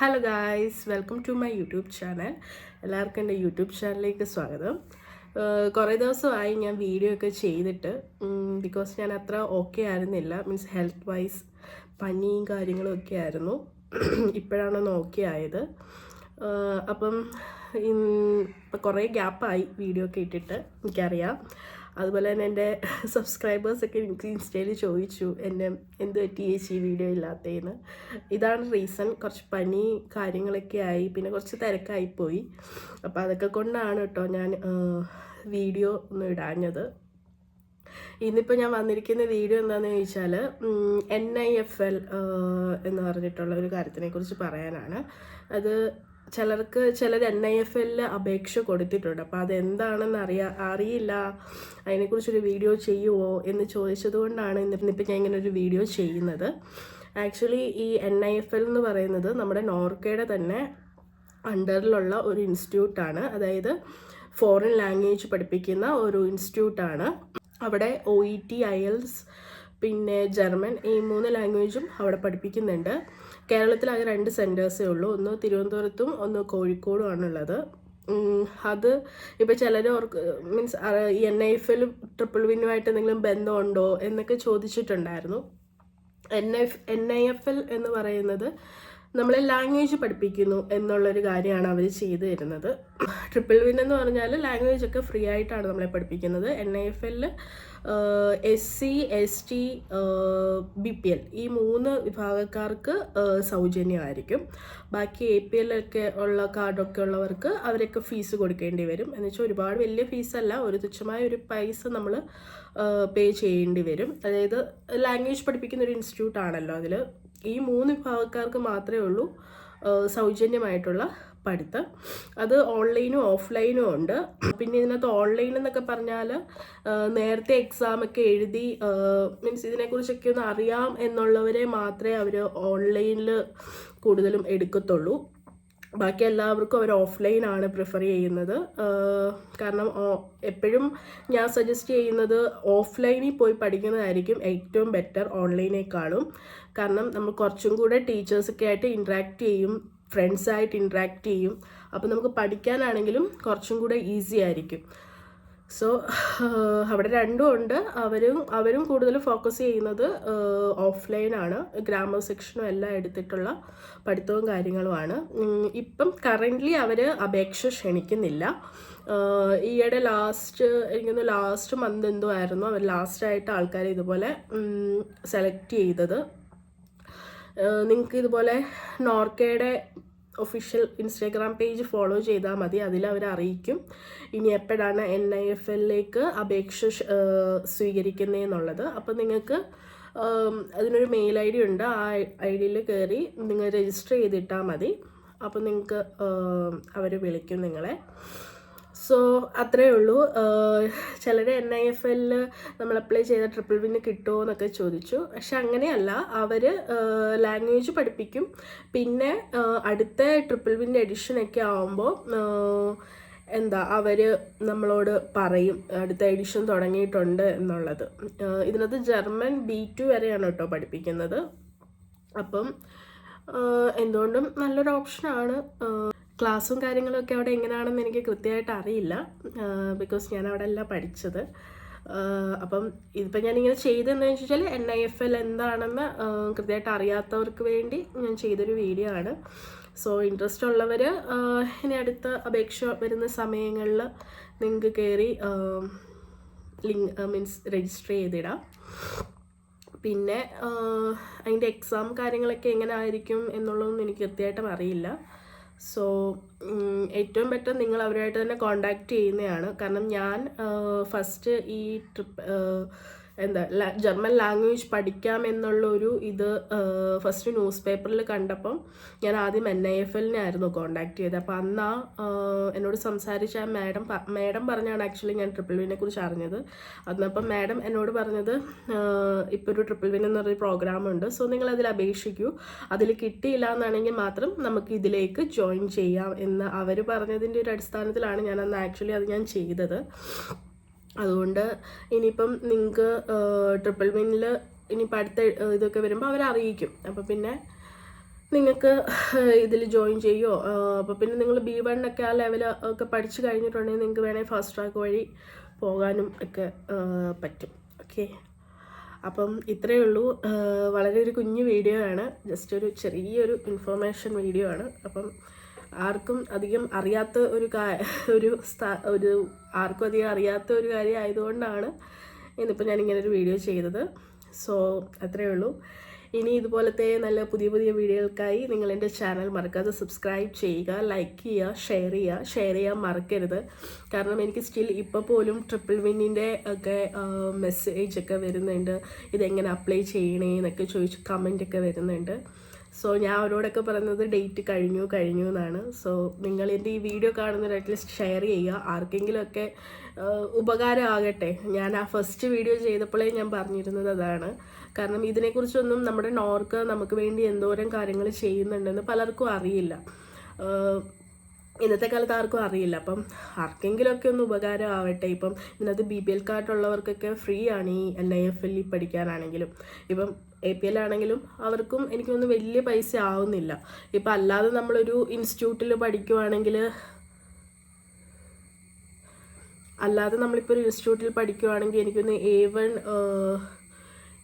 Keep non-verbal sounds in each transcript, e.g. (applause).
Hello guys welcome to my YouTube channel എല്ലാവർക്കും എന്റെ YouTube ചാനലിലേക്ക് സ്വാഗതം. കുറേ ദിവസമായി ഞാൻ വീഡിയോ ഒക്കെ ചെയ്തിട്ട് ബിക്കോസ് ഞാൻ അത്ര ഓക്കെ ആയിരുന്നില്ല. മീൻസ് ഹെൽത്ത് വൈസ് പനിയും കാര്യങ്ങളും ഒക്കെ ആയിരുന്നു. ഇപ്പോഴാണ് ഒന്ന് ഓക്കെ ആയത്. അപ്പം കുറേ ഗ്യാപ്പായി വീഡിയോ ഒക്കെ ഇട്ടിട്ട് എനിക്കറിയാം. അതുപോലെ തന്നെ എന്റെ (laughs) സബ്സ്ക്രൈബേഴ്സൊക്കെ എനിക്ക് ഇൻസ്റ്റയിൽ ചോദിച്ചു എന്നെ എന്ത് പറ്റി ചേച്ചി വീഡിയോ ഇല്ലാത്തതെന്ന് ഇതാണ് റീസൺ കുറച്ച് പനി കാര്യങ്ങളൊക്കെ ആയി പിന്നെ കുറച്ച് തിരക്കായിപ്പോയി അപ്പോൾ അതൊക്കെ കൊണ്ടാണ് കേട്ടോ ഞാൻ വീഡിയോ ഒന്ന് ഇടാഞ്ഞത്. ഇന്നിപ്പോൾ ഞാൻ വന്നിരിക്കുന്ന വീഡിയോ എന്താണെന്ന് ചോദിച്ചാൽ എൻ ഐ എഫ് എൽ എന്ന് പറഞ്ഞിട്ടുള്ള ഒരു കാര്യത്തിനെ കുറിച്ച് പറയാനാണ്. അത് ചിലർക്ക് ചിലർ എൻ ഐ എഫ് എല്ലിൽ അപേക്ഷ കൊടുത്തിട്ടുണ്ട്. അപ്പോൾ അതെന്താണെന്ന് അറിയാ അറിയില്ല. അതിനെക്കുറിച്ചൊരു വീഡിയോ ചെയ്യുമോ എന്ന് ചോദിച്ചത് കൊണ്ടാണ് ഇന്നിപ്പോൾ ഞാൻ ഇങ്ങനെ ഒരു വീഡിയോ ചെയ്യുന്നത്. ആക്ച്വലി ഈ എൻ ഐ എഫ് എൽ എന്ന് പറയുന്നത് നമ്മുടെ നോർക്കയുടെ തന്നെ അണ്ടറിലുള്ള ഒരു ഇൻസ്റ്റിറ്റ്യൂട്ടാണ്. അതായത് ഫോറിൻ ലാംഗ്വേജ് പഠിപ്പിക്കുന്ന ഒരു ഇൻസ്റ്റിറ്റ്യൂട്ടാണ്. അവിടെ O E T IELTS പിന്നെ ജർമ്മൻ ഈ മൂന്ന് ലാംഗ്വേജും അവിടെ പഠിപ്പിക്കുന്നുണ്ട്. കേരളത്തിൽ ആകെ രണ്ട് സെന്റേഴ്സേ ഉള്ളൂ. ഒന്ന് തിരുവനന്തപുരത്തും ഒന്ന് കോഴിക്കോടും ആണുള്ളത് അത് ഇപ്പോൾ ചിലർ ഓർക്ക് മീൻസ് എൻ ഐ എഫിൽ ട്രിപ്പിൾ വിന്നുമായിട്ട് എന്തെങ്കിലും ബന്ധമുണ്ടോ എന്നൊക്കെ ചോദിച്ചിട്ടുണ്ടായിരുന്നു. N F N I F L എന്ന് പറയുന്നത് നമ്മളെ ലാംഗ്വേജ് പഠിപ്പിക്കുന്നു എന്നുള്ളൊരു കാര്യമാണ് അവർ ചെയ്തു തരുന്നത്. ട്രിപ്പിൾ വിൻ എന്ന് പറഞ്ഞാൽ ലാംഗ്വേജ് ഒക്കെ ഫ്രീ ആയിട്ടാണ് നമ്മളെ പഠിപ്പിക്കുന്നത്. എൻ ഐ എഫ് എല്ലിൽ S C S T B P L ഈ മൂന്ന് വിഭാഗക്കാർക്ക് സൗജന്യമായിരിക്കും. ബാക്കി എ പി എല്ലൊക്കെ ഉള്ള കാർഡൊക്കെ ഉള്ളവർക്ക് അവരൊക്കെ ഫീസ് കൊടുക്കേണ്ടി വരും. എന്ന് വെച്ചാൽ ഒരുപാട് വലിയ ഫീസല്ല ഒരു തുച്ഛമായ ഒരു പൈസ നമ്മൾ പേ ചെയ്യേണ്ടി വരും. അതായത് ലാംഗ്വേജ് പഠിപ്പിക്കുന്ന ഒരു ഇൻസ്റ്റിറ്റ്യൂട്ട് ആണല്ലോ അതിൽ ഈ മൂന്ന് വിഭാഗക്കാർക്ക് മാത്രമേ ഉള്ളൂ സൗജന്യമായിട്ടുള്ള പഠിത്തം. അത് ഓൺലൈനും ഓഫ്ലൈനും ഉണ്ട്. പിന്നെ ഇതിനകത്ത് ഓൺലൈൻ എന്നൊക്കെ പറഞ്ഞാൽ നേരത്തെ എക്സാമൊക്കെ എഴുതി മീൻസ് ഇതിനെക്കുറിച്ചൊക്കെ ഒന്ന് അറിയാം എന്നുള്ളവരെ മാത്രമേ അവർ ഓൺലൈനിൽ കൂടുതലും എടുക്കത്തുള്ളൂ. ബാക്കി എല്ലാവർക്കും അവർ ഓഫ്ലൈൻ ആണ് പ്രിഫർ ചെയ്യുന്നത്. കാരണം എപ്പോഴും ഞാൻ സജസ്റ്റ് ചെയ്യുന്നത് ഓഫ്ലൈനിൽ പോയി പഠിക്കുന്നതായിരിക്കും ഏറ്റവും ബെറ്റർ ഓൺലൈനേക്കാളും. കാരണം നമ്മൾ കുറച്ചും കൂടെ ടീച്ചേഴ്സൊക്കെ ആയിട്ട് ഇൻട്രാക്ട് ചെയ്യും ഫ്രണ്ട്സായിട്ട് ഇൻട്രാക്ട് ചെയ്യും. അപ്പോൾ നമുക്ക് പഠിക്കാനാണെങ്കിലും കുറച്ചും കൂടെ ഈസി ആയിരിക്കും. സോ (sighs) അവിടെ രണ്ടും ഉണ്ട്. അവരും അവരും കൂടുതൽ ഫോക്കസ് ചെയ്യുന്നത് ഓഫ്ലൈനാണ് ഗ്രാമർ സെക്ഷനും എല്ലാം എടുത്തിട്ടുള്ള പഠിത്തവും കാര്യങ്ങളുമാണ് ഇപ്പം കറന്റ്ലി അവർ അപേക്ഷ ക്ഷണിക്കുന്നില്ല. ഈയിടെ ലാസ്റ്റ് എനിക്കൊന്ന് ലാസ്റ്റ് മന്ത് എന്തോ ആയിരുന്നു. അവർ ലാസ്റ്റായിട്ട് ആൾക്കാരെ ഇതുപോലെ സെലക്ട് ചെയ്തത്. നിങ്ങൾക്ക് ഇതുപോലെ നോർക്കയുടെ ഒഫീഷ്യൽ ഇൻസ്റ്റാഗ്രാം പേജ് ഫോളോ ചെയ്താൽ മതി. അതിൽ അവർ അറിയിക്കും. ഇനി എപ്പോഴാണ് എൻ ഐ എഫ് എല്ലിലേക്ക് അപേക്ഷ സ്വീകരിക്കുന്നതെന്നുള്ളത് അപ്പോൾ നിങ്ങൾക്ക് അതിനൊരു മെയിൽ ഐ ഡി ഉണ്ട്. ആ ഐ ഡിയിൽ കയറി നിങ്ങൾ രജിസ്റ്റർ ചെയ്തിട്ടാൽ മതി. അപ്പോൾ നിങ്ങൾക്ക് അവർ വിളിക്കും നിങ്ങളെ. സോ അത്രയേ ഉള്ളൂ. ചിലർ എൻ ഐ എഫ് എല്ലിൽ നമ്മൾ അപ്ലൈ ചെയ്ത ട്രിപ്പിൾ വിന്ന് കിട്ടുമോ എന്നൊക്കെ ചോദിച്ചു. പക്ഷെ അങ്ങനെയല്ല. അവർ ലാംഗ്വേജ് പഠിപ്പിക്കും. പിന്നെ അടുത്ത ട്രിപ്പിൾ വിന്റെ എഡിഷനൊക്കെ ആവുമ്പോൾ എന്താ അവർ നമ്മളോട് പറയും അടുത്ത എഡിഷൻ തുടങ്ങിയിട്ടുണ്ട് എന്നുള്ളത്. ഇതിനകത്ത് ജർമ്മൻ ബി ടു വരെയാണ് കേട്ടോ പഠിപ്പിക്കുന്നത്. അപ്പം എന്തുകൊണ്ടും നല്ലൊരു ഓപ്ഷനാണ് ക്ലാസ്സും കാര്യങ്ങളൊക്കെ അവിടെ എങ്ങനെയാണെന്ന് എനിക്ക് കൃത്യമായിട്ട് അറിയില്ല ബിക്കോസ് ഞാൻ അവിടെ അല്ല പഠിച്ചത്. അപ്പം ഇതിപ്പോൾ ഞാനിങ്ങനെ ചെയ്തതെന്ന് വെച്ചാൽ എൻ ഐ എഫ് എൽ എന്താണെന്ന് കൃത്യമായിട്ട് അറിയാത്തവർക്ക് വേണ്ടി ഞാൻ ചെയ്തൊരു വീഡിയോ ആണ്. സോ ഇൻട്രസ്റ്റ് ഉള്ളവർ ഇനി അടുത്ത അപേക്ഷ വരുന്ന സമയങ്ങളിൽ നിങ്ങൾക്ക് കയറി ലിങ്ക് മീൻസ് രജിസ്റ്റർ ചെയ്തിടാം. പിന്നെ അതിന്റെ എക്സാം കാര്യങ്ങളൊക്കെ എങ്ങനെ ആയിരിക്കും എന്നുള്ളതൊന്നും എനിക്ക് കൃത്യമായിട്ടും അറിയില്ല. സോ ഏറ്റവും ബെറ്റർ നിങ്ങൾ അവരുമായിട്ട് തന്നെ കോണ്ടാക്ട് ചെയ്യുന്നതാണ്. കാരണം ഞാൻ ഫസ്റ്റ് ഈ ട്രിപ്പ് എന്താ ജർമ്മൻ ലാംഗ്വേജ് പഠിക്കാം എന്നുള്ളൊരു ഇത് ഫസ്റ്റ് ന്യൂസ് പേപ്പറിൽ കണ്ടപ്പം ഞാൻ ആദ്യം എൻ ഐ എഫ് എല്ലിനെ ആയിരുന്നു കോണ്ടാക്ട് ചെയ്തത്. അപ്പോൾ അന്ന് എന്നോട് സംസാരിച്ച മാഡം മാഡം പറഞ്ഞാണ് ആക്ച്വലി ഞാൻ ട്രിപ്പിൾ വിനെ കുറിച്ച് അറിഞ്ഞത്. അന്നപ്പം മാഡം എന്നോട് പറഞ്ഞത് ഇപ്പോൾ ഒരു ട്രിപ്പിൾ വിൻ എന്ന് പറഞ്ഞൊരു പ്രോഗ്രാം ഉണ്ട്. സോ നിങ്ങൾ അതിൽ അപേക്ഷിക്കൂ. അതിൽ കിട്ടിയില്ല എന്നാണെങ്കിൽ മാത്രം നമുക്ക് ഇതിലേക്ക് ജോയിൻ ചെയ്യാം എന്ന് അവർ പറഞ്ഞതിന്റെ ഒരു അടിസ്ഥാനത്തിലാണ് ഞാൻ അന്ന് ആക്ച്വലി അത് ഞാൻ ചെയ്തത്. അതുകൊണ്ട് ഇനിയിപ്പം നിങ്ങൾക്ക് ട്രിപ്പിൾ വിന്നിൽ ഇനിയിപ്പോൾ അടുത്ത ഇതൊക്കെ വരുമ്പോൾ അവർ അറിയിക്കും അപ്പോൾ പിന്നെ നിങ്ങൾക്ക് ഇതിൽ ജോയിൻ ചെയ്യുമോ അപ്പോൾ പിന്നെ നിങ്ങൾ ബി വണ്ണൊക്കെ ആ ലെവൽ ഒക്കെ പഠിച്ചു കഴിഞ്ഞിട്ടുണ്ടെങ്കിൽ നിങ്ങൾക്ക് വേണമെങ്കിൽ ഫാസ്റ്റ് ട്രാക്ക് വഴി പോകാനും ഒക്കെ പറ്റും. ഓക്കെ അപ്പം ഇത്രയേ ഉള്ളൂ. വളരെ ഒരു കുഞ്ഞു വീഡിയോ ആണ്. ജസ്റ്റ് ഒരു ചെറിയൊരു ഇൻഫോർമേഷൻ വീഡിയോ ആണ്. അപ്പം ആർക്കും അധികം അറിയാത്ത ഒരു ഒരു ഒരു ആർക്കും അധികം അറിയാത്ത ഒരു കാര്യം ആയതുകൊണ്ടാണ് ഇന്നിപ്പോൾ ഞാനിങ്ങനെ ഒരു വീഡിയോ ചെയ്തത്. സോ അത്രയേ ഉള്ളൂ. ഇനി ഇതുപോലത്തെ നല്ല പുതിയ പുതിയ വീഡിയോകൾക്കായി നിങ്ങൾ എന്റെ ചാനൽ മറക്കാതെ സബ്സ്ക്രൈബ് ചെയ്യുക ലൈക്ക് ചെയ്യുക ഷെയർ ചെയ്യുക. ഷെയർ ചെയ്യാൻ മറക്കരുത്. കാരണം എനിക്ക് സ്റ്റിൽ ഇപ്പോൾ പോലും ട്രിപ്പിൾ വിന്നിന്റെ ഒക്കെ മെസ്സേജ് ഒക്കെ വരുന്നുണ്ട്. ഇതെങ്ങനെ അപ്ലൈ ചെയ്യണേ എന്നൊക്കെ ചോദിച്ച് കമന്റ് ഒക്കെ വരുന്നുണ്ട്. സോ ഞാൻ അവരോടൊക്കെ പറയുന്നത് ഡേറ്റ് കഴിഞ്ഞു കഴിഞ്ഞു എന്നാണ്. സോ നിങ്ങൾ എന്റെ ഈ വീഡിയോ കാണുന്നവർ അറ്റ്ലീസ്റ്റ് ഷെയർ ചെയ്യുക. ആർക്കെങ്കിലുമൊക്കെ ഉപകാരമാകട്ടെ. ഞാൻ ആ ഫസ്റ്റ് വീഡിയോ ചെയ്തപ്പോഴേ ഞാൻ പറഞ്ഞിരുന്നത് അതാണ്. കാരണം ഇതിനെക്കുറിച്ചൊന്നും നമ്മുടെ നോർക്ക് നമുക്ക് വേണ്ടി എന്തോരം കാര്യങ്ങൾ ചെയ്യുന്നുണ്ടെന്ന് പലർക്കും അറിയില്ല. ഇന്നത്തെ കാലത്ത് ആർക്കും അറിയില്ല. അപ്പം ആർക്കെങ്കിലുമൊക്കെ ഒന്ന് ഉപകാരം ആവട്ടെ ഇപ്പം ഇതിനകത്ത് ബി പി എൽ കാർഡുള്ളവർക്കൊക്കെ ഫ്രീ ആണ് ഈ എൻ ഐ എഫ് എൽ പഠിക്കാനാണെങ്കിലും. ഇപ്പം എ പി എൽ ആണെങ്കിലും അവർക്കും എനിക്കൊന്നും വലിയ പൈസ ആവുന്നില്ല. ഇപ്പം അല്ലാതെ നമ്മളൊരു ഇൻസ്റ്റിറ്റ്യൂട്ടിൽ പഠിക്കുവാണെങ്കിൽ അല്ലാതെ നമ്മളിപ്പോൾ ഒരു ഇൻസ്റ്റിറ്റ്യൂട്ടിൽ പഠിക്കുവാണെങ്കിൽ എനിക്കൊന്ന് A one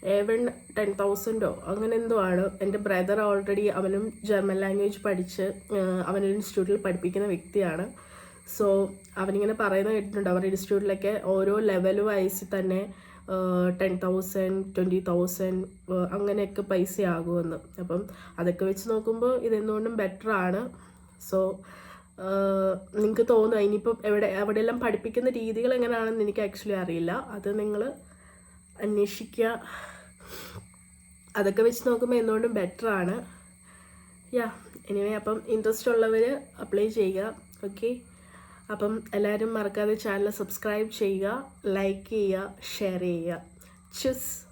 A one ten തൗസൻഡോ അങ്ങനെ എന്തോ ആണ്. എന്റെ ബ്രദർ ഓൾറെഡി അവനും ജർമ്മൻ ലാംഗ്വേജ് പഠിച്ച് അവനൊരു ഇൻസ്റ്റിറ്റ്യൂട്ടിൽ പഠിപ്പിക്കുന്ന വ്യക്തിയാണ്. സോ അവനിങ്ങനെ പറയുന്നത് കേട്ടിട്ടുണ്ട്. അവരുടെ ഇൻസ്റ്റിറ്റ്യൂട്ടിലൊക്കെ ഓരോ ലെവൽ വൈസ് തന്നെ ടെൻ തൗസൻഡ് ട്വന്റി തൗസൻഡ് അങ്ങനെയൊക്കെ പൈസ ആകുമെന്ന് അപ്പം അതൊക്കെ വെച്ച് നോക്കുമ്പോൾ ഇതെന്തുകൊണ്ടും ബെറ്റർ ആണ്. സോ നിങ്ങൾക്ക് തോന്നുക ഇനിയിപ്പം എവിടെ എവിടെയെല്ലാം പഠിപ്പിക്കുന്ന രീതികൾ എങ്ങനെയാണെന്ന് എനിക്ക് ആക്ച്വലി അറിയില്ല. അത് നിങ്ങൾ അന്വേഷിക്കുക അതൊക്കെ വെച്ച് നോക്കുമ്പോൾ എന്തുകൊണ്ടും ബെറ്റർ ആണ്. യാ എനിവേ അപ്പം ഇൻട്രസ്റ്റ് ഉള്ളവർ അപ്ലൈ ചെയ്യുക. ഓക്കെ അപ്പം എല്ലാവരും മറക്കാതെ ചാനൽ സബ്സ്ക്രൈബ് ചെയ്യുക ലൈക്ക് ചെയ്യുക ഷെയർ ചെയ്യുക. ചുസ്